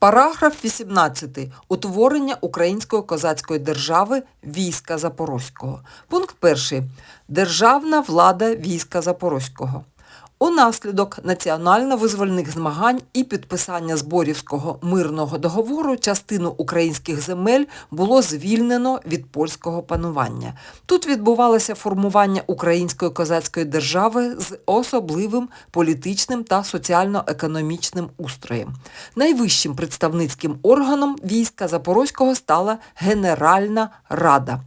Параграф 18. Утворення Української козацької держави війська Запорозького. Пункт 1. Державна влада війська Запорозького. Унаслідок національно-визвольних змагань і підписання Зборівського мирного договору частину українських земель було звільнено від польського панування. Тут відбувалося формування української козацької держави з особливим політичним та соціально-економічним устроєм. Найвищим представницьким органом війська Запорозького стала Генеральна Рада.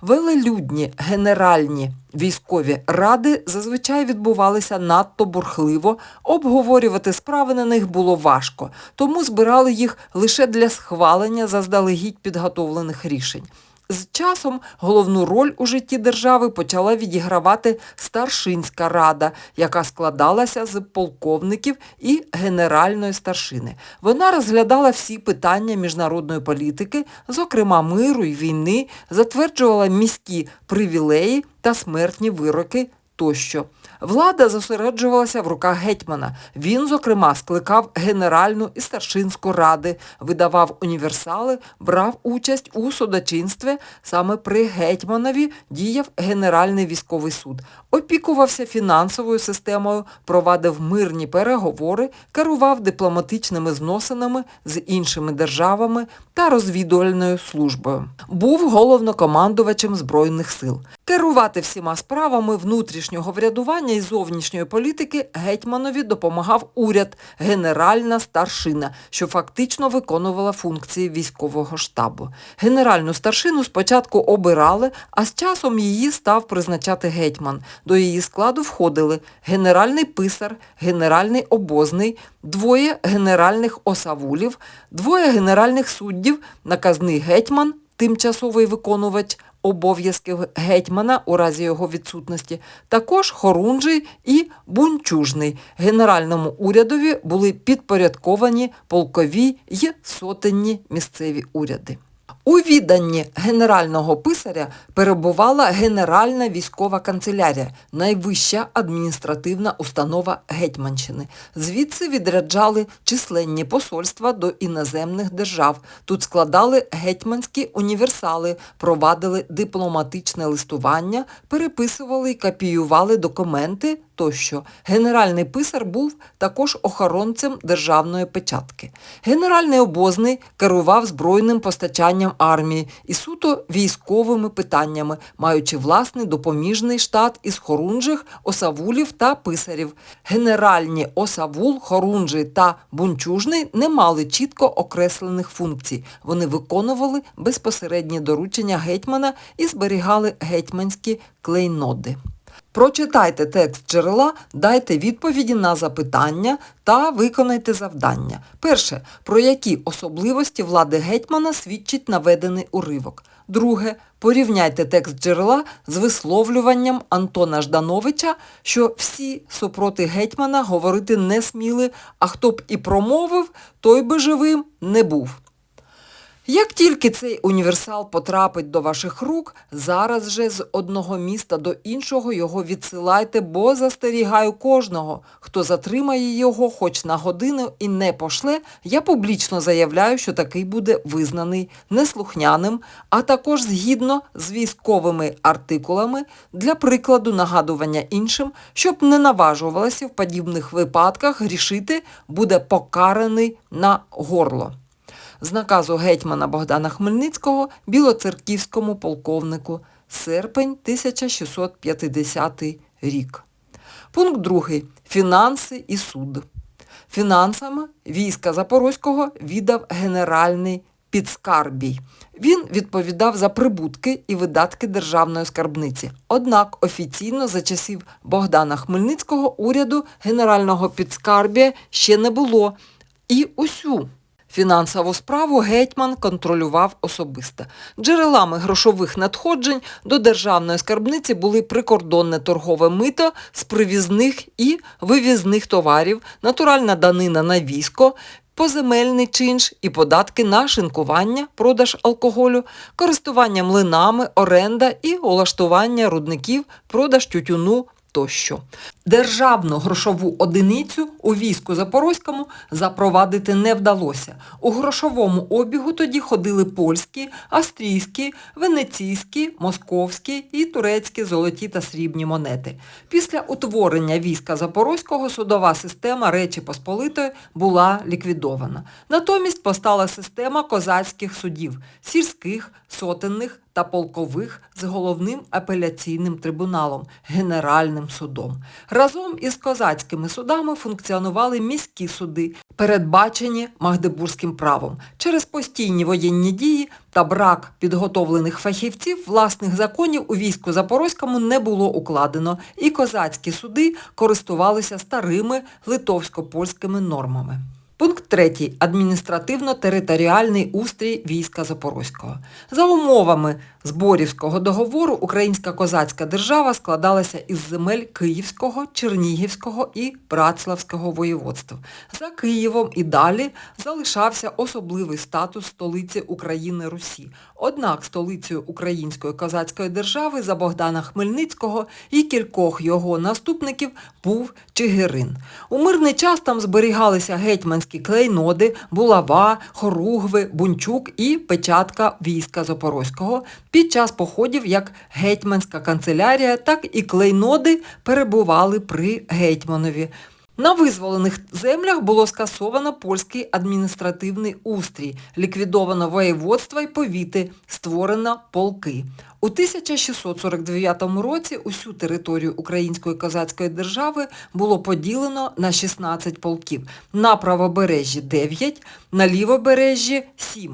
Велелюдні генеральні військові ради зазвичай відбувалися надто бурхливо, обговорювати справи на них було важко, тому збирали їх лише для схвалення заздалегідь підготовлених рішень. З часом головну роль у житті держави почала відігравати старшинська рада, яка складалася з полковників і генеральної старшини. Вона розглядала всі питання міжнародної політики, зокрема миру і війни, затверджувала міські привілеї та смертні вироки тощо. Влада зосереджувалася в руках гетьмана. Він, зокрема, скликав Генеральну і старшинську ради, видавав універсали, брав участь у судочинстві. Саме при гетьманові діяв Генеральний військовий суд, опікувався фінансовою системою, провадив мирні переговори, керував дипломатичними зносинами з іншими державами та розвідувальною службою. Був головнокомандувачем Збройних сил. Керувати всіма справами внутрішнього врядування і зовнішньої політики гетьманові допомагав уряд, генеральна старшина, що фактично виконувала функції військового штабу. Генеральну старшину спочатку обирали, а з часом її став призначати гетьман. До її складу входили генеральний писар, генеральний обозний, двоє генеральних осавулів, двоє генеральних суддів, наказний гетьман, тимчасовий виконувач обов'язків гетьмана у разі його відсутності, також Хорунжий і Бунчужний. Генеральному урядові були підпорядковані полкові й сотенні місцеві уряди. У відданні генерального писаря перебувала Генеральна військова канцелярія, найвища адміністративна установа Гетьманщини. Звідси відряджали численні посольства до іноземних держав. Тут складали гетьманські універсали, провадили дипломатичне листування, переписували і копіювали документи тощо. Генеральний писар був також охоронцем державної печатки. Генеральний обозний керував збройним постачанням армії і суто військовими питаннями, маючи власний допоміжний штат із хорунжих, осавулів та писарів. Генеральні осавул, хорунжий та бунчужний не мали чітко окреслених функцій. Вони виконували безпосередні доручення гетьмана і зберігали гетьманські клейноди. Прочитайте текст джерела, дайте відповіді на запитання та виконайте завдання. Перше, про які особливості влади гетьмана свідчить наведений уривок. Друге, порівняйте текст джерела з висловлюванням Антона Ждановича, що всі супроти гетьмана говорити не сміли, а хто б і промовив, той би живим не був. Як тільки цей універсал потрапить до ваших рук, зараз же з одного міста до іншого його відсилайте, бо застерігаю кожного, хто затримає його хоч на годину і не пошле, я публічно заявляю, що такий буде визнаний неслухняним, а також згідно з військовими артикулами для прикладу нагадування іншим, щоб не наважувалося в подібних випадках грішити, буде покараний на горло з наказу гетьмана Богдана Хмельницького білоцерківському полковнику серпень 1650 рік. Пункт 2. Фінанси і суд. Фінансами війська Запорозького віддав генеральний підскарбій. Він відповідав за прибутки і видатки державної скарбниці. Однак офіційно за часів Богдана Хмельницького уряду генерального підскарбія ще не було. І усю Фінансову справу гетьман контролював особисто. Джерелами грошових надходжень до державної скарбниці були прикордонне торгове мито з привізних і вивізних товарів, натуральна данина на військо, поземельний чинш і податки на шинкування, продаж алкоголю, користування млинами, оренда і улаштування рудників, продаж тютюну тощо. Державну грошову одиницю у війську Запорозькому запровадити не вдалося. У грошовому обігу тоді ходили польські, австрійські, венеційські, московські і турецькі золоті та срібні монети. Після утворення війська Запорозького судова система Речі Посполитої була ліквідована. Натомість постала система козацьких судів сільських, сотенних та полкових з головним апеляційним трибуналом Генеральним судом. Разом із козацькими судами функціонували міські суди, передбачені Магдебурзьким правом. Через постійні воєнні дії та брак підготовлених фахівців власних законів у війську Запорозькому не було укладено, і козацькі суди користувалися старими литовсько-польськими нормами. Пункт 3. Адміністративно-територіальний устрій війська Запорозького. За умовами Зборівського договору Українська козацька держава складалася із земель Київського, Чернігівського і Братславського воєводств. За Києвом і далі залишався особливий статус столиці України Русі. Однак столицею Української козацької держави за Богдана Хмельницького і кількох його наступників був Чигирин. У мирний час там зберігалися гетьманські клейноди, булава, хоругви, бунчук і печатка війська Запорозького. Під час походів як гетьманська канцелярія, так і клейноди перебували при гетьманові. На визволених землях було скасовано польський адміністративний устрій, ліквідовано воєводства й повіти, створено полки. У 1649 році усю територію Української козацької держави було поділено на 16 полків. На правобережжі 9, на лівобережжі 7.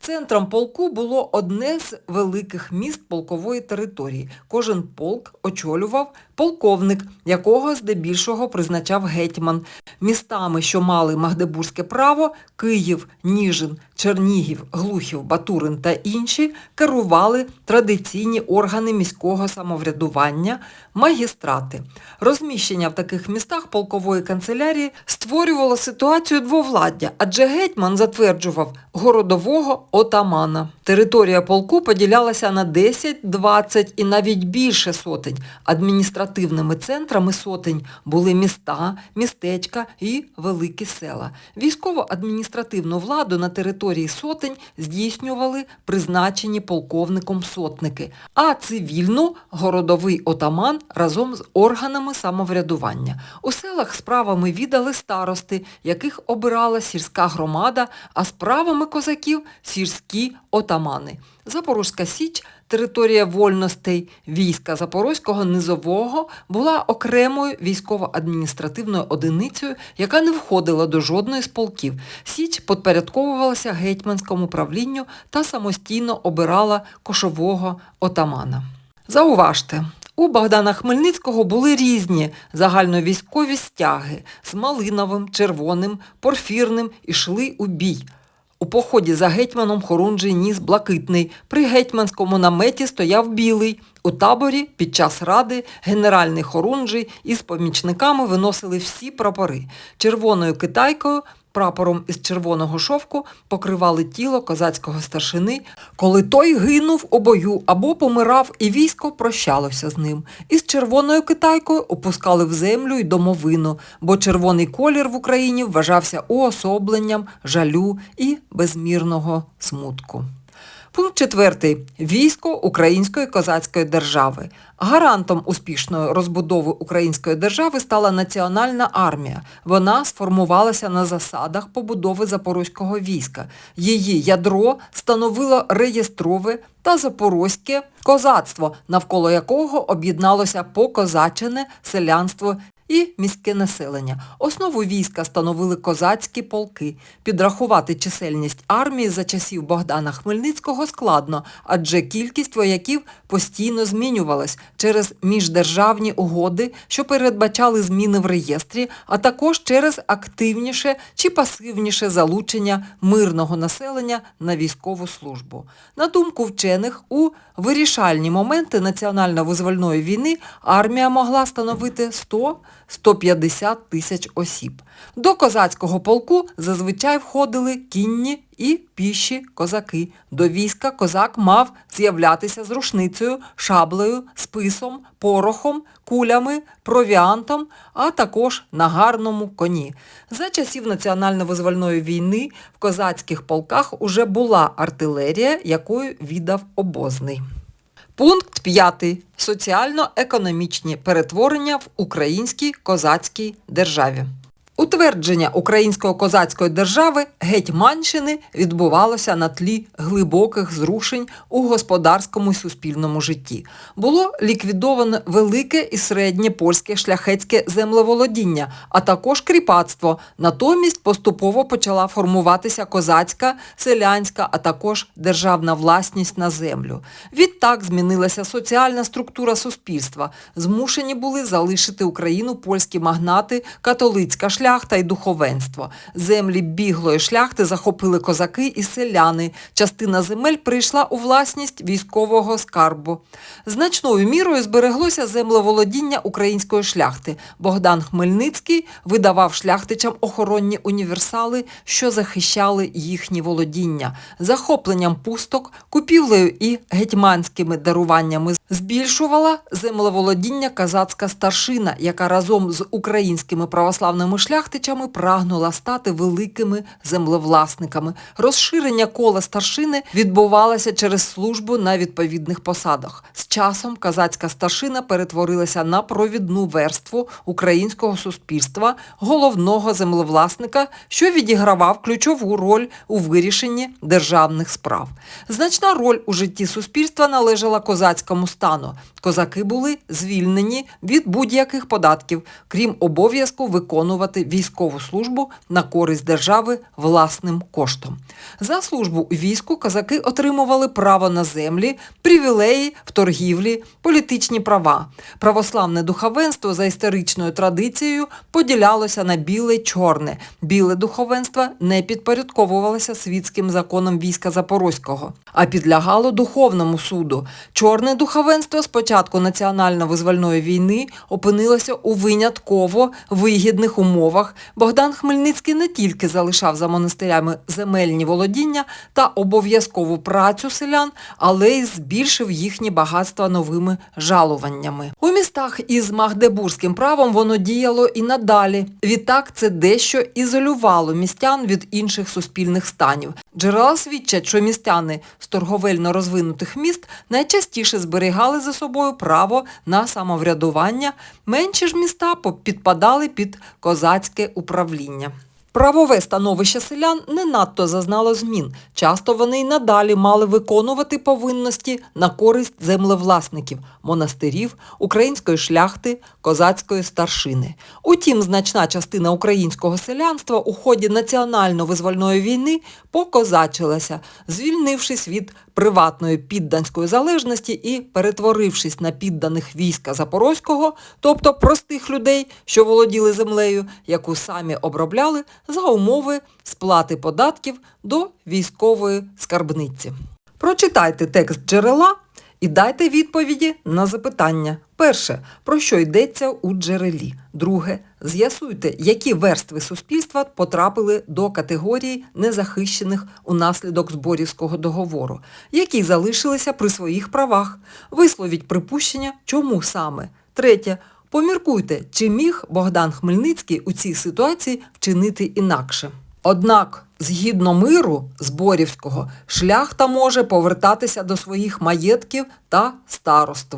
Центром полку було одне з великих міст полкової території. Кожен полк очолював полковник, якого здебільшого призначав гетьман. Містами, що мали Магдебурзьке право, Київ, Ніжин, Чернігів, Глухів, Батурин та інші керували традиційні органи міського самоврядування, магістрати. Розміщення в таких містах полкової канцелярії створювало ситуацію двовладдя, адже гетьман затверджував городового отамана. Територія полку поділялася на 10, 20 і навіть більше сотень. Адміністративними центрами сотень були міста, містечка і великі села. Військово-адміністративну владу на території сотень здійснювали призначені полковником сотники, а цивільну городовий отаман разом з органами самоврядування. У селах справами віддали старости, яких обирала сільська громада, а справами козаків сільські отамани. Запорозька Січ, територія вольностей війська Запорозького низового, була окремою військово-адміністративною одиницею, яка не входила до жодної з полків. Січ підпорядковувалася гетьманському правлінню та самостійно обирала кошового отамана. Зауважте, у Богдана Хмельницького були різні загальновійськові стяги з малиновим, червоним, порфірним ішли у бій. У поході за гетьманом Хорунжий ніс блакитний, при гетьманському наметі стояв білий. У таборі під час ради генеральний Хорунжий із помічниками виносили всі прапори. Червоною китайкою прапором із червоного шовку покривали тіло козацького старшини, коли той гинув у бою або помирав, і військо прощалося з ним. Із червоною китайкою опускали в землю й домовину, бо червоний колір в Україні вважався уособленням жалю і безмірного смутку. Пункт 4. Військо Української козацької держави. Гарантом успішної розбудови української держави стала Національна армія. Вона сформувалася на засадах побудови запорозького війська. Її ядро становило реєстрове та запорозьке козацтво, навколо якого об'єдналося покозачене селянство і міське населення. Основу війська становили козацькі полки. Підрахувати чисельність армії за часів Богдана Хмельницького складно, адже кількість вояків постійно змінювалась через міждержавні угоди, що передбачали зміни в реєстрі, а також через активніше чи пасивніше залучення мирного населення на військову службу. На думку вчених, у вирішальні моменти національно-визвольної війни армія могла становити 100 150 тисяч осіб. До козацького полку зазвичай входили кінні і піші козаки. До війська козак мав з'являтися з рушницею, шаблею, списом, порохом, кулями, провіантом, а також на гарному коні. За часів національно-визвольної війни в козацьких полках уже була артилерія, якою віддав обозний. Пункт 5. Соціально-економічні перетворення в українській козацькій державі. Утвердження української козацької держави Гетьманщини відбувалося на тлі глибоких зрушень у господарському і суспільному житті. Було ліквідовано велике і середнє польське шляхетське землеволодіння, а також кріпацтво. Натомість поступово почала формуватися козацька, селянська, а також державна власність на землю. Відтак змінилася соціальна структура суспільства. Змушені були залишити Україну польські магнати, католицька шляхта і духовенство. Землі біглої шляхти захопили козаки і селяни. Частина земель прийшла у власність військового скарбу. Значною мірою збереглося землеволодіння української шляхти. Богдан Хмельницький видавав шляхтичам охоронні універсали, що захищали їхні володіння. Захопленням пусток, купівлею і гетьманськими даруваннями збільшувала землеволодіння казацька старшина, яка разом з українськими православними шляхтичами прагнула стати великими землевласниками. Розширення кола старшини відбувалося через службу на відповідних посадах. З часом казацька старшина перетворилася на провідну верству українського суспільства, головного землевласника, що відігравав ключову роль у вирішенні державних справ. Значна роль у житті суспільства належала козацькому стану. Козаки були звільнені від будь-яких податків, крім обов'язку виконувати військову службу на користь держави власним коштом. За службу у війську козаки отримували право на землі, привілеї в торгівлі, політичні права. Православне духовенство за історичною традицією поділялося на біле й чорне. Біле духовенство не підпорядковувалося світським законам війська Запорозького, а підлягало духовному суду. Чорне духовенство з початку національно-визвольної війни опинилося у винятково вигідних умовах. Богдан Хмельницький не тільки залишав за монастирями земельні володіння та обов'язкову працю селян, але й збільшив їхні багатства новими жалуваннями. У містах із магдебурзьким правом воно діяло і надалі. Відтак це дещо ізолювало містян від інших суспільних станів. Джерела свідчать, що містяни з торговельно розвинутих міст найчастіше зберігали за собою право на самоврядування, менші ж міста підпадали під козацьке управління. Правове становище селян не надто зазнало змін. Часто вони й надалі мали виконувати повинності на користь землевласників, монастирів, української шляхти, козацької старшини. Утім, значна частина українського селянства у ході національно-визвольної війни покозачилася, звільнившись від приватної підданської залежності і перетворившись на підданих війська Запорозького, тобто простих людей, що володіли землею, яку самі обробляли за умови сплати податків до військової скарбниці. Прочитайте текст джерела і дайте відповіді на запитання. Перше, про що йдеться у джерелі. Друге, з'ясуйте, які верстви суспільства потрапили до категорії незахищених унаслідок зборівського договору, які залишилися при своїх правах. Висловіть припущення, чому саме. Третє, поміркуйте, чи міг Богдан Хмельницький у цій ситуації вчинити інакше. Однак, згідно миру Зборівського, шляхта може повертатися до своїх маєтків та староств.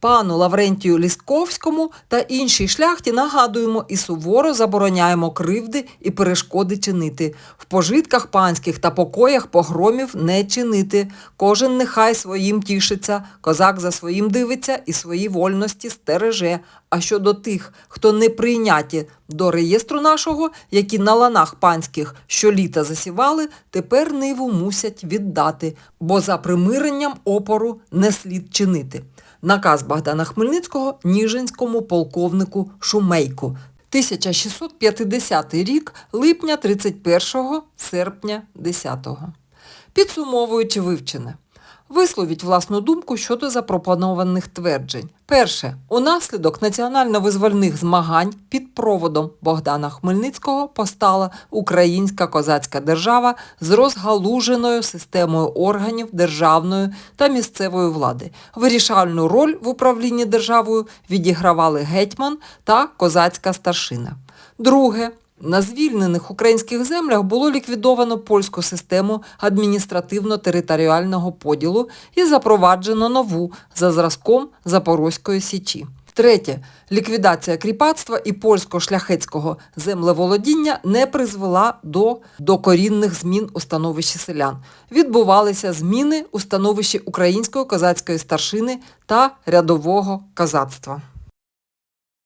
Пану Лаврентію Лісковському та іншій шляхті нагадуємо і суворо забороняємо кривди і перешкоди чинити. В пожитках панських та покоях погромів не чинити. Кожен нехай своїм тішиться, козак за своїм дивиться і свої вольності стереже. А щодо тих, хто не прийняті до реєстру нашого, які на ланах панських щоліта засівали, тепер ниву мусять віддати, бо за примиренням опору не слід чинити. Наказ Богдана Хмельницького Ніжинському полковнику Шумейку. 1650 рік, липня 31 серпня 10. Підсумовуючи вивчене. Висловіть власну думку щодо запропонованих тверджень. Перше. Унаслідок національно-визвольних змагань під проводом Богдана Хмельницького постала українська козацька держава з розгалуженою системою органів державної та місцевої влади. Вирішальну роль в управлінні державою відігравали гетьман та козацька старшина. Друге. На звільнених українських землях було ліквідовано польську систему адміністративно-територіального поділу і запроваджено нову за зразком Запорозької січі. Третє. Ліквідація кріпацтва і польсько-шляхетського землеволодіння не призвела до докорінних змін у становищі селян. Відбувалися зміни у становищі української козацької старшини та рядового козацтва.